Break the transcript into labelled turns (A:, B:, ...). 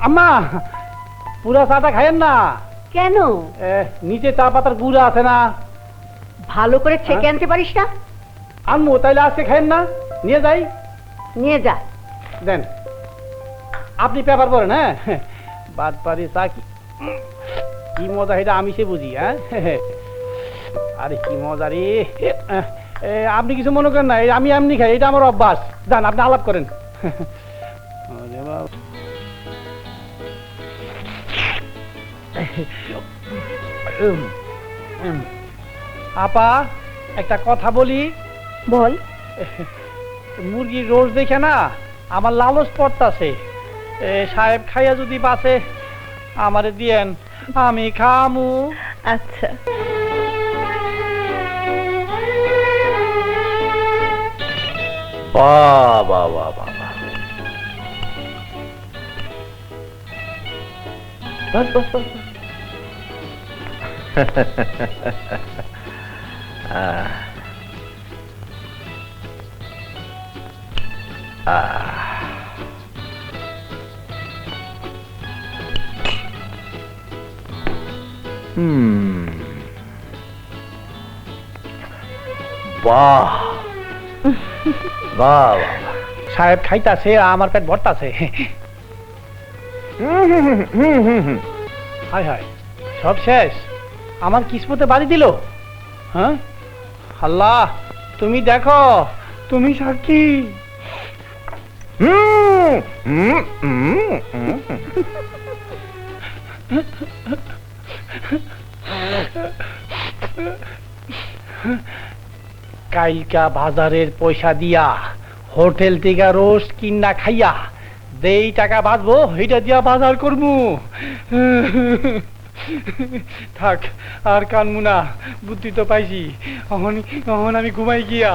A: আম্মা পুরা চাটা খাইয়েন না।
B: কেন?
A: এ, নিচে চা পাতার গুঁড়া আছে না।
B: ভালো করে ছেঁকে
A: হ্যাঁ?
B: আনতে পারিস না?
A: আনব তাইলে আজকে খাইয়েন না। নিয়ে যাই।
B: নিয়ে যা।
A: দেন। আপনি পেপার পড়েন হ্যাঁ? বাদ পারি চা কি কি মজা এটা আমি সে বুঝি হ্যাঁ? আরে কি মজা রে। এ, আপনি কিছু মনে করেন না এই আমি এমনি খাই এটা আমার অভ্যাস। যান আপনি আলাপ করেন। ওরে বাবা। আপা একটা কথা বলি।
B: বল।
A: মুরগির রোজ দেখে না আমার লালচ পড়তাছে। এ, সাহেব খাইয়া যদি বাসে আমারে দিয়েন আমি খামু।
B: আচ্ছা।
C: বাহ বাহ। বাহ বাহ বাহ। বাস, বাস, বাস, বাস। আহ। আহ। হুম বাহ বাহ বাহ
A: সাহেব খাইতাছে আর আমার পেট ভরতাছে হায় হায় সব শেষ। আমার কিসমতে বাড়ি দিল? হ্যাঁ? আল্লাহ তুমি দেখো তুমি সাক্ষী। কাইকা বাজারের পয়সা দিয়া হোটেল থেকে রোজ কিনা খাইয়া যেই টাকা বাঁচবো, সেইটা দিয়া বাজার করব থাক, আর কানমুনা বুদ্ধি তো পাইছি। অহন অহন আমি ঘুমাই গিয়া।